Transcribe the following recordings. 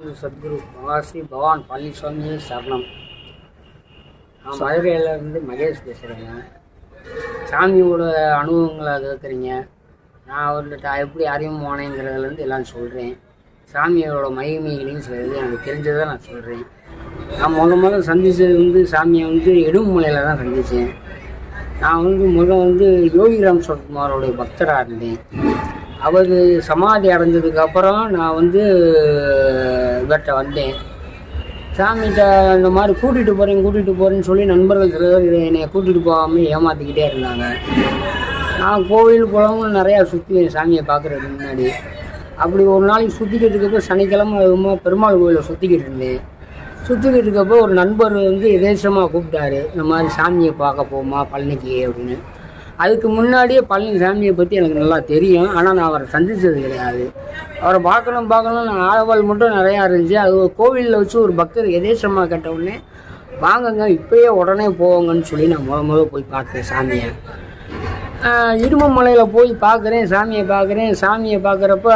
சத்குரு மகாஸ்ரீ பவான் பழனிசாமி சரணம் நான் மதுரையிலேருந்து மகேஷ் பேசுகிறேங்க சாமியோட அனுபவங்களை கேட்குறீங்க நான் அவர்கிட்ட எப்படி அறிமுகமானேங்கிறதுலேருந்து எல்லாம் சொல்கிறேன் சாமியோட மகிமைகளையும் சில இது எனக்கு தெரிஞ்சதை நான் சொல்கிறேன் நான் முத முதல்ல சந்தித்தது வந்து சாமியை வந்து எடுமலையில் தான் சந்தித்தேன் நான் வந்து முதல் வந்து யோகிராம் சரத்குமாரோடைய பக்தராக இருந்தேன். அவர் சமாதி அடைஞ்சதுக்கப்புறம் நான் வந்து இவர்கிட்ட வந்தேன். சாமிகிட்ட இந்த மாதிரி கூட்டிகிட்டு போகிறேன் கூட்டிகிட்டு போகிறேன்னு சொல்லி நண்பர்கள் சில பேர் இதை என்னை கூட்டிகிட்டு போகாமல் ஏமாற்றிக்கிட்டே இருந்தாங்க. நான் கோவில் குளமும் நிறையா சுற்றுவேன் சாமியை பார்க்குறதுக்கு முன்னாடி. அப்படி ஒரு நாளைக்கு சுற்றிக்கிட்டு இருக்கப்போ சனிக்கிழமை அதுமா பெருமாள் கோயிலை சுற்றிக்கிட்டு இருந்தேன். சுற்றிக்கிட்டு இருக்கப்போ ஒரு நண்பர் வந்து எதேசமாக கூப்பிட்டாரு இந்த மாதிரி சாமியை பார்க்க போமா பழனிக்கு? அப்படின்னு. அதுக்கு முன்னாடியே பழனி சாமியை பற்றி எனக்கு நல்லா தெரியும். ஆனால் நான் அவரை சந்தித்தது கிடையாது. அவரை பார்க்கணும் பார்க்கணும்னு ஆவல் மட்டும் நிறையா இருந்துச்சு. அது ஒரு கோவிலில் வச்சு ஒரு பக்தர் எதேசமாக கேட்ட உடனே வாங்கங்க இப்பயே உடனே போவோங்கன்னு சொல்லி நான் முத முத போய் பார்த்தேன் சாமியை. இருமமலையில் போய் பார்க்குறேன் சாமியை பார்க்குறேன். சாமியை பார்க்குறப்ப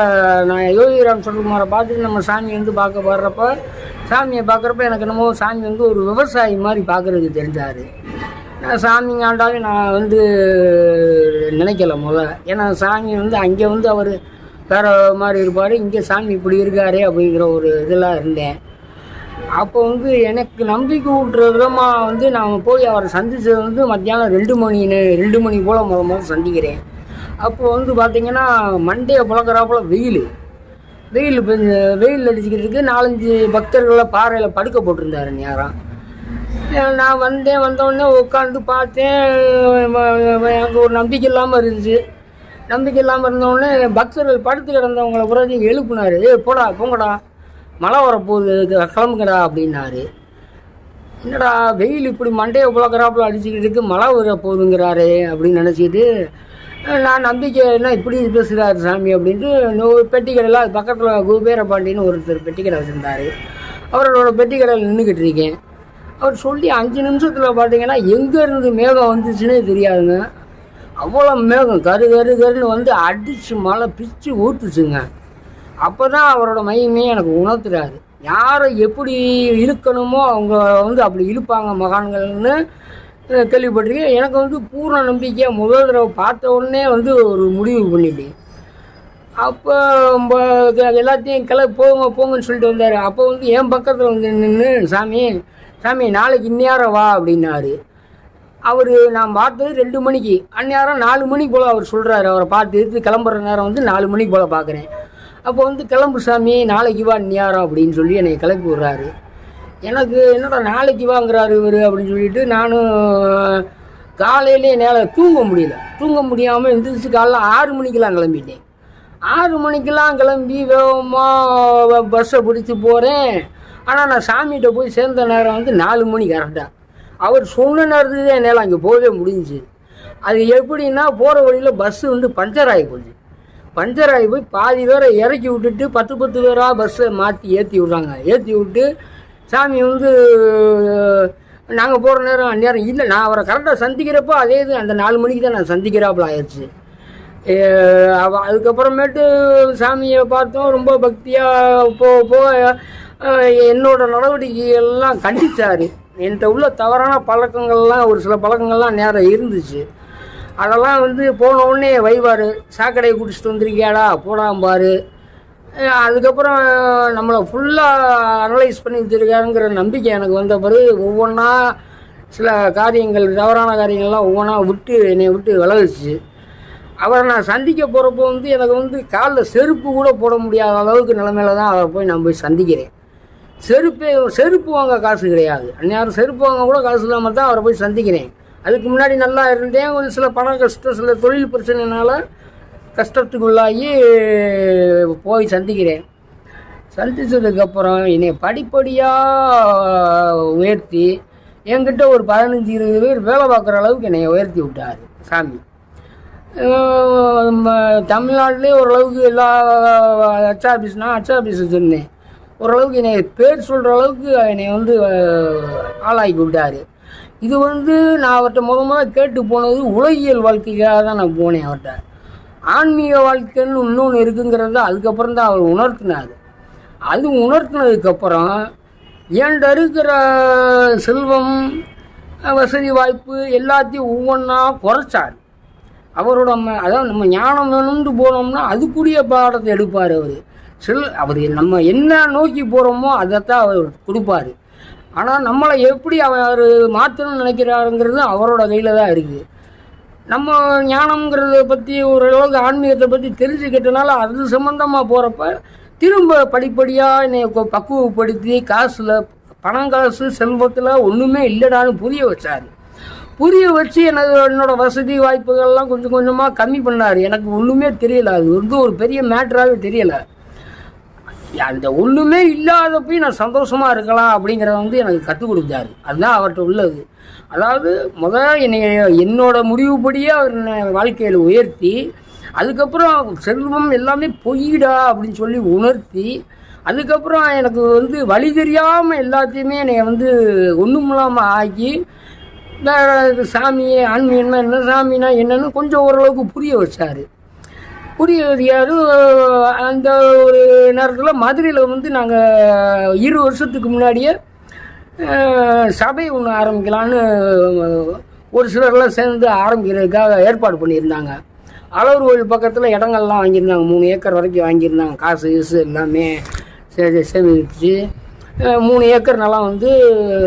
நான் யோகிராம் சொல்லுமாரை பார்த்துட்டு நம்ம சாமி வந்து பார்க்க வர்றப்ப சாமியை பார்க்குறப்ப எனக்கு என்னமோ சாமி வந்து ஒரு விவசாயி மாதிரி பார்க்குறதுக்கு தெரிஞ்சார். நான் சாமிங்க ஆண்டாலும் நான் வந்து நினைக்கல முதல்ல. ஏன்னா சாமி வந்து அங்கே வந்து அவர் வேறு மாதிரி இருப்பார் இங்கே சாமி இப்படி இருக்காரே அப்படிங்கிற ஒரு இதெல்லாம் இருந்தேன். அப்போ வந்து எனக்கு நம்பிக்கை ஊட்டுற விதமாக வந்து நான் போய் அவரை சந்தித்தது வந்து மத்தியானம் ரெண்டு மணி ரெண்டு மணி போல் முத முதல் சந்திக்கிறேன். அப்போ வந்து பார்த்தீங்கன்னா மண்டையை புழக்கிறாப்புல வெயில். வெயில் பெஞ்ச வெயில் அடிச்சுக்கிறதுக்கு நாலஞ்சு பக்தர்களை பாறையில் படுக்க போட்டிருந்தாரு நேரம் நான் வந்தேன். வந்தோடனே உட்காந்து பார்த்தேன். எனக்கு ஒரு நம்பிக்கை இல்லாமல் இருந்துச்சு. நம்பிக்கை இல்லாமல் இருந்தோடனே பக்தர்கள் படுத்து கிடந்தவங்களை பிறகு எழுப்புனாரு. ஏ போடா போங்கடா மழை வரப்போகுது. கிளம்புங்கடா அப்படின்னாரு. என்னடா வெயில் இப்படி மண்டையை புழக்கிறாப்புல அடிச்சுக்கிட்டு இருக்கு. மழை வர போகுதுங்கிறாரு அப்படின்னு நினச்சிக்கிட்டு நான் நம்பிக்கை என்ன இப்படி பேசுகிறாரு சாமி அப்படின்ட்டு பெட்டி கடையில் பக்கத்தில் குபேர பாண்டின்னு ஒருத்தர் பெட்டி கடை வச்சுருந்தாரு. அவரோட பெட்டி கடையில் நின்றுக்கிட்டு இருக்கேன். அவர் சொல்லி அஞ்சு நிமிஷத்தில் பார்த்தீங்கன்னா எங்கேருந்து மேகம் வந்துச்சுன்னே தெரியாதுங்க. அவ்வளோ மேகம் கரு கரு கருன்னு வந்து அடித்து மழை பிச்சு ஊற்றுச்சுங்க அப்போ தான் அவரோட மையமே எனக்கு உணர்த்துறாரு. யாரை எப்படி இழுக்கணுமோ அவங்க வந்து அப்படி இழுப்பாங்க மகான்கள்னு கேள்விப்பட்டிருக்கேன். எனக்கு வந்து பூர்ண நம்பிக்கையாக முதல் தடவை பார்த்த உடனே வந்து ஒரு முடிவு பண்ணிட்டேன். அப்போ எல்லாத்தையும் கிளை போங்க போங்கன்னு சொல்லிட்டு வந்தார். அப்போ வந்து என் பக்கத்தில் வந்து நின்று சாமி சாமி நாளைக்கு இந்நேரம் வா அப்படின்னாரு. அவர் நான் பார்த்தது ரெண்டு மணிக்கு. அந்நேரம் நாலு மணி போல் அவர் சொல்கிறாரு அவரை பார்த்து எடுத்து கிளம்புற நேரம் வந்து நாலு மணி போல் பார்க்குறேன். அப்போ வந்து கிளம்பு சாமி நாளைக்கு வா நேரம் அப்படின்னு சொல்லி என்னை கிளப்பி விட்றாரு. எனக்கு என்னடா நாளைக்கு வாங்குறாரு இவர் அப்படின்னு சொல்லிட்டு நானும் காலையிலே நேரம் தூங்க முடியல. தூங்க முடியாமல் எழுந்திரிச்சு காலைல ஆறு மணிக்கெலாம் கிளம்பிட்டேன். ஆறு மணிக்கெல்லாம் கிளம்பி வேகமாக பஸ்ஸை பிடிச்சி போகிறேன் ஆனால் நான் சாமிகிட்ட போய் சேர்ந்த நேரம் வந்து நாலு மணி கரெக்டாக அவர் சொன்ன நேரத்துக்கு என்னால் அங்கே போகவே முடிஞ்சுச்சு. அது எப்படின்னா போகிற வழியில் பஸ்ஸு வந்து பஞ்சர் ஆகி போச்சு. பஞ்சர் ஆகி போய் பாதி பேரை இறக்கி விட்டுட்டு பத்து பத்து பேராக பஸ்ஸை மாற்றி ஏற்றி விட்றாங்க. ஏற்றி விட்டு சாமி வந்து நாங்கள் போகிற நேரம் அந்நேரம் இல்லை. நான் அவரை கரெக்டாக சந்திக்கிறப்போ அதே இது அந்த நாலு மணிக்கு தான் நான் சந்திக்கிறாப்புல ஆயிடுச்சு. அதுக்கப்புறமேட்டு சாமியை பார்த்தோம். ரொம்ப பக்தியாக போக போக என்னோடய என்னோட நடவடிக்கைகள்லாம் கண்டித்தார் என்கிட்ட உள்ள தவறான பழக்கங்கள்லாம் ஒரு சில பழக்கங்கள்லாம் நேரம் இருந்துச்சு. அதெல்லாம் வந்து போன உடனே வைவார். சாக்கடையை குடிச்சிட்டு வந்திருக்கியாடா போடாம அதுக்கப்புறம் நம்மளை ஃபுல்லாக அனலைஸ் பண்ணி வச்சுருக்காருங்கிற நம்பிக்கை எனக்கு வந்த பிறகு ஒவ்வொன்றா சில காரியங்கள் தவறான காரியங்கள்லாம் ஒவ்வொன்றா விட்டு என்னை விட்டு விலகுச்சு அவரை நான் சந்திக்க போகிறப்போ வந்து எனக்கு வந்து காலில் செருப்பு கூட போட முடியாத அளவுக்கு நிலமையில தான் அவரை போய் நான் போய் சந்திக்கிறேன். செருப்பே செருப்பு வாங்க காசு கிடையாது. அந்நேரம் செருப்பு வாங்க கூட காசு இல்லாமல் தான் அவரை போய் சந்திக்கிறேன். அதுக்கு முன்னாடி நல்லா இருந்தேன். ஒரு சில பண கஷ்டம் சில தொழில் பிரச்சனைனால கஷ்டத்துக்குள்ளாகி போய் சந்திக்கிறேன். சந்தித்ததுக்கப்புறம் என்னை படிப்படியாக உயர்த்தி என்கிட்ட ஒரு பதினஞ்சு இருபது பேர் வேலை பார்க்குற அளவுக்கு என்னை உயர்த்தி விட்டார் சாமி. தமிழ்நாட்டிலே ஓரளவுக்கு எல்லா ஹெச் ஆஃபீஸ்னால் ஹெச் ஆஃபீஸ் வச்சுருந்தேன் ஓரளவுக்கு என்னை பேர் சொல்கிற அளவுக்கு என்னை வந்து ஆளாக்கி விட்டார். இது வந்து நான் அவர்கிட்ட முத முத கேட்டு போனது உலகியல் வாழ்க்கைக்காக தான் நான் போனேன் அவர்கிட்ட. ஆன்மீக வாழ்க்கைன்னு இன்னொன்று இருக்குங்கிறத அதுக்கப்புறம் தான் அவர் உணர்த்தினார். அது உணர்த்தினதுக்கப்புறம் என்கிட்ட இருக்கிற செல்வம் வசதி வாய்ப்பு எல்லாத்தையும் ஒவ்வொன்றா குறைச்சார். அவரோட ம- அதாவது நம்ம ஞானம் வேணும்னு போனோம்னா அதுக்குரிய பாடத்தை எடுப்பார் அவர். செல் அவர் நம்ம என்ன நோக்கி போகிறோமோ அதைத்தான் அவர் கொடுப்பாரு. ஆனால் நம்மளை எப்படி அவர் மாற்றணும்னு நினைக்கிறாருங்கிறது அவரோட கையில் தான் இருக்குது நம்ம ஞானம்ங்கிறத பற்றி ஓரளவுக்கு ஆன்மீகத்தை பற்றி தெரிஞ்சுக்கிட்டனால அது சம்மந்தமாக போகிறப்ப திரும்ப படிப்படியாக என்னை பக்குவப்படுத்தி காசில் பணம் காசு செல்வத்தில் ஒன்றுமே இல்லைடான்னு புரிய வச்சார். புரிய வச்சு எனக்கு என்னோடய வசதி வாய்ப்புகள்லாம் கொஞ்சம் கொஞ்சமாக கம்மி பண்ணார். எனக்கு ஒன்றுமே தெரியல. அது வந்து ஒரு பெரிய மேட்டராகவே தெரியலை. அந்த ஒன்றுமே இல்லாதப்பையும் நான் சந்தோஷமாக இருக்கலாம் அப்படிங்கிறத வந்து எனக்கு கற்றுக் கொடுத்தாரு. அதுதான் அவர்கிட்ட உள்ளது. அதாவது முத என்னை என்னோட முடிவுப்படியே அவர் என்னை வாழ்க்கையில் உயர்த்தி அதுக்கப்புறம் செல்வம் எல்லாமே பொய்டா அப்படின்னு சொல்லி உணர்த்தி அதுக்கப்புறம் எனக்கு வந்து வழி தெரியாமல் எல்லாத்தையுமே என்னை வந்து ஒன்றும் இல்லாமல் ஆக்கி இது சாமி ஆன்மீகம்னா என்ன சாமினா என்னன்னு கொஞ்சம் ஓரளவுக்கு புரிய வச்சார். புரிய வச்சார் அந்த ஒரு நேரத்தில் மதுரையில் வந்து நாங்கள் இரு வருஷத்துக்கு முன்னாடியே சபை ஒன்று ஆரம்பிக்கலான்னு ஒரு சிலர்லாம் சேர்ந்து ஆரம்பிக்கிறதுக்காக ஏற்பாடு பண்ணியிருந்தாங்க. அளவர் கோயில் பக்கத்தில் இடங்கள்லாம் வாங்கியிருந்தாங்க. மூணு ஏக்கர் வரைக்கும் வாங்கியிருந்தாங்க. காசு கீசு எல்லாமே சேமிச்சு. மூணு ஏக்கர் நிலம் வந்து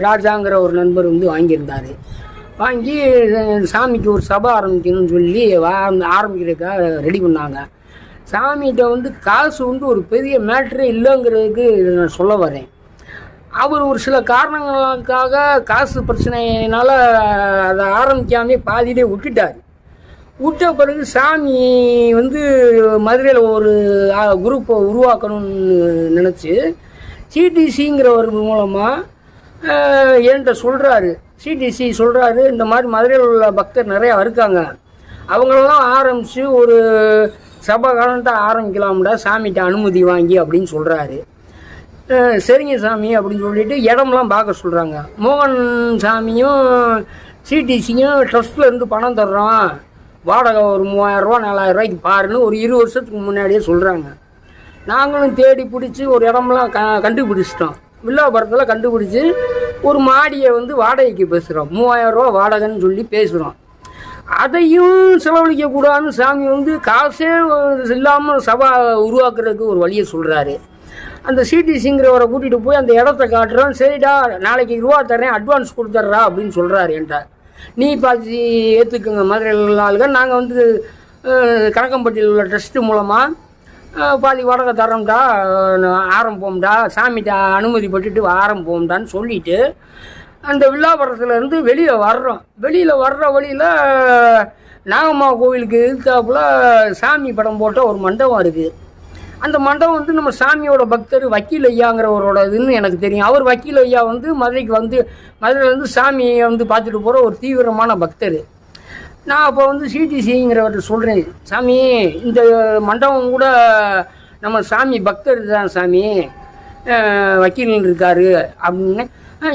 ராஜாங்கிற ஒரு நண்பர் வந்து வாங்கியிருந்தார். வாங்கி சாமிக்கு ஒரு சபை ஆரம்பிக்கணும்னு சொல்லி வா ஆரம்பிக்கிறதுக்காக ரெடி பண்ணாங்க. சாமிகிட்ட வந்து காசு வந்து ஒரு பெரிய மேட்ரே இல்லைங்கிறதுக்கு இதை நான் சொல்ல வரேன். அவர் ஒரு சில காரணங்களுக்காக காசு பிரச்சனையினால் அதை ஆரம்பிக்காமே பாதியிலே விட்டுட்டார். விட்ட பிறகு சாமி வந்து மதுரையில் ஒரு குரூப்பை உருவாக்கணும்னு நினச்சி சிடிசிங்கிறவர் மூலமாக என்கிட்ட சொல்கிறாரு சிடிசி சொல்கிறாரு இந்த மாதிரி மதுரையில் உள்ள பக்தர் நிறையா இருக்காங்க. அவங்களெல்லாம் ஆரம்பித்து ஒரு சபை காலன்ட்டாக ஆரம்பிக்கலாம்டா சாமிகிட்ட அனுமதி வாங்கி அப்படின்னு சொல்கிறாரு சரிங்க சாமி அப்படின்னு சொல்லிட்டு இடம்லாம் பார்க்க சொல்கிறாங்க மோகன் சாமியும் சிடிசியும் ட்ரஸ்ட்டில் இருந்து பணம் தர்றோம். வாடகை ஒரு மூவாயிரரூவா நாலாயிரரூவாய்க்கு பாருன்னு ஒரு இரு வருஷத்துக்கு முன்னாடியே சொல்கிறாங்க நாங்களும் தேடி பிடிச்சி ஒரு இடம்லாம் க கண்டுபிடிச்சிட்டோம். வில்லாபுரத்தில் கண்டுபிடிச்சி ஒரு மாடியை வந்து வாடகைக்கு பேசுகிறோம் மூவாயிரரூவா வாடகைன்னு சொல்லி பேசுகிறோம் அதையும் செலவழிக்கக்கூடாதுன்னு சாமி வந்து காசே இல்லாமல் சபா உருவாக்குறதுக்கு ஒரு வழியை சொல்கிறாரு அந்த சிடிசிங்கிறவரை கூட்டிகிட்டு போய் அந்த இடத்த காட்டுறோம். சரிடா நாளைக்கு ரூபா தரேன் அட்வான்ஸ் கொடுத்துட்றா அப்படின்னு சொல்கிறாரு என்கிட்ட. நீ பார்த்து ஏற்றுக்குங்க மதுரையில் ஆளுங்க. நாங்கள் வந்து கணக்கம்பட்டியில் உள்ள ட்ரஸ்ட்டு மூலமாக பாதி வாடகை தரோம்டா அஹ், ஆரம்பிப்போம்டா சாமிகிட்ட அனுமதி பட்டுட்டு ஆரம்பிப்போம்டான்னு சொல்லிட்டு அந்த வில்லாபுரத்துலேருந்து வெளியில் வர்றோம். வெளியில் வர்ற வழியில் நாகம்மா கோவிலுக்கு எதிர்த்தாப்புல சாமி படம் போட்ட ஒரு மண்டபம் இருக்குது அந்த மண்டபம் வந்து நம்ம சாமியோட பக்தர் வக்கீல் ஐயாங்கிறவரோட இதுன்னு எனக்கு தெரியும். அவர் வக்கீல் ஐயா வந்து மதுரைக்கு வந்து மதுரையிலேருந்து சாமியை வந்து பார்த்துட்டு போகிற ஒரு தீவிரமான பக்தர். நான் அப்போ வந்து சிடிசிங்கிறவர்கிட்ட சொல்கிறேன் சாமி இந்த மண்டபம் கூட நம்ம சாமி பக்தர் தான் சாமி. வக்கீல் இருக்காரு அப்படின்னு.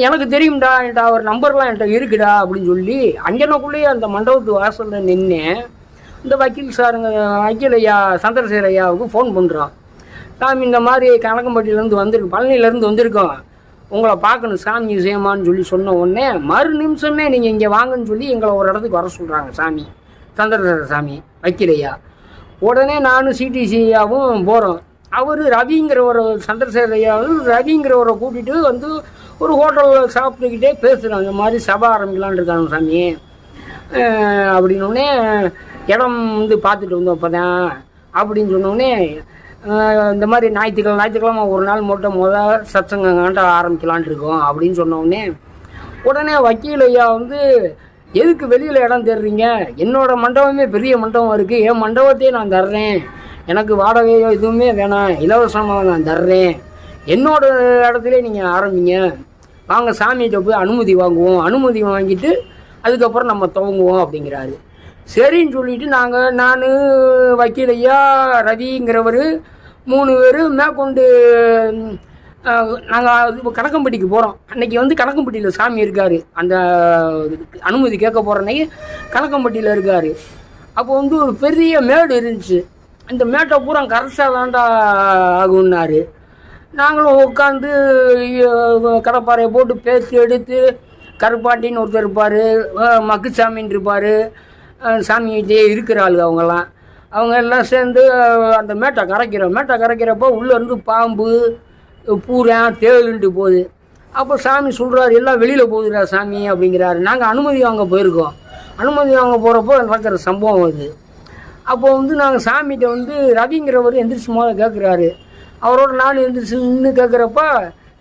எனக்கு தெரியும்டா என்கிட்ட அவர் நம்பர்லாம் என்கிட்ட இருக்குடா அப்படின்னு சொல்லி அங்கனக்குள்ளேயே அந்த மண்டபத்து வாசலில் நின்று இந்த வக்கீல் சாருங்க வக்கீல் ஐயா சந்திரசேகர் ஐயாவுக்கு ஃபோன் பண்ணுறோம் சாமி இந்த மாதிரி கணக்கம்பட்டியிலேருந்து வந்திருக்கு பழனியிலேருந்து வந்திருக்கோம். உங்களை பார்க்கணும் சாமி விஷயமான்னு சொல்லி சொன்ன உடனே மறு நிமிஷமே நீங்கள் இங்கே வாங்கன்னு சொல்லி எங்களை ஒரு இடத்துக்கு வர சொல்கிறாங்க சாமி. சந்திரசேகர சாமி வைக்கிறையா உடனே நானும் சிடிசியாவும் போகிறோம் அவர் ரவிங்கிறவரை சந்திரசேகர் ஐயா ரவிங்கிறவரை கூட்டிகிட்டு வந்து ஒரு ஹோட்டலில் சாப்பிட்டுக்கிட்டே பேசுகிறோம் இந்த மாதிரி சபை ஆரம்பிக்கலான் இருக்காங்க சாமி. அப்படின்னோடனே இடம் வந்து பார்த்துட்டு வந்தோம் அப்போ தான் அப்படின்னு சொன்னோடனே இந்த மாதிரி ஞாயிற்றுக்கிழமை ஞாயிற்றுக்கிழமை ஒரு நாள் மட்டும் முதல் சத்சங்கங்காண்ட ஆரம்பிக்கலான்ட்டு இருக்கோம் அப்படின்னு சொன்னோடனே உடனே வக்கீல் ஐயா வந்து எதுக்கு வெளியில் இடம் தேடுறீங்க? என்னோட மண்டபமே பெரிய மண்டபம் இருக்குது என் மண்டபத்தையே நான் தர்றேன். எனக்கு வாடகையோ எதுவுமே வேணாம். இலவசமாக நான் தர்றேன். என்னோட இடத்துல நீங்கள் ஆரம்பிங்க. வாங்க சாமிகிட்ட போய் அனுமதி வாங்குவோம். அனுமதி வாங்கிட்டு அதுக்கப்புறம் நம்ம துவங்குவோம் அப்படிங்கிறாரு. சரின்னு சொல்லிட்டு நாங்கள் நான் வக்கீல் ஐயா ரவிங்கிறவர் மூணு பேர் மேற்கொண்டு நாங்கள் கணக்கம்பட்டிக்கு போகிறோம் அன்னைக்கு வந்து கணக்கம்பட்டியில் சாமி இருக்கார். அந்த அனுமதி கேட்க போகிற அன்னைக்கு கணக்கம்பட்டியில் இருக்கார். அப்போ வந்து ஒரு பெரிய மேடு இருந்துச்சு. அந்த மேட்டை பூரா கரைச்சா தாண்டா ஆகுன்னாரு நாங்களும் உட்காந்து கடப்பாறையை போட்டு பேத்து எடுத்து கருப்பாண்டின்னு ஒருத்தர் இருப்பார் மக்குசாமின்னு இருப்பார். சாமிகிட்டே இருக்கிற ஆளுங்க அவங்கெல்லாம். அவங்க எல்லாம் சேர்ந்து அந்த மேட்டை கரைக்கிறோம். மேட்டை கரைக்கிறப்போ உள்ளேருந்து பாம்பு பூரன் தேளுன்ட்டு போகுது. அப்போ சாமி சொல்கிறாரு எல்லாம் வெளியில் போகுதுடா சாமி அப்படிங்கிறாரு. நாங்கள் அனுமதி வாங்க போயிருக்கோம். அனுமதி வாங்க போகிறப்போ நடக்கிற சம்பவம் அது. அப்போ வந்து நாங்கள் சாமிகிட்ட வந்து ரவிங்கிறவர் எந்திரிச்சு முதல்ல கேட்குறாரு அவரோட நான் எந்திரிச்சு நின்று கேட்குறப்ப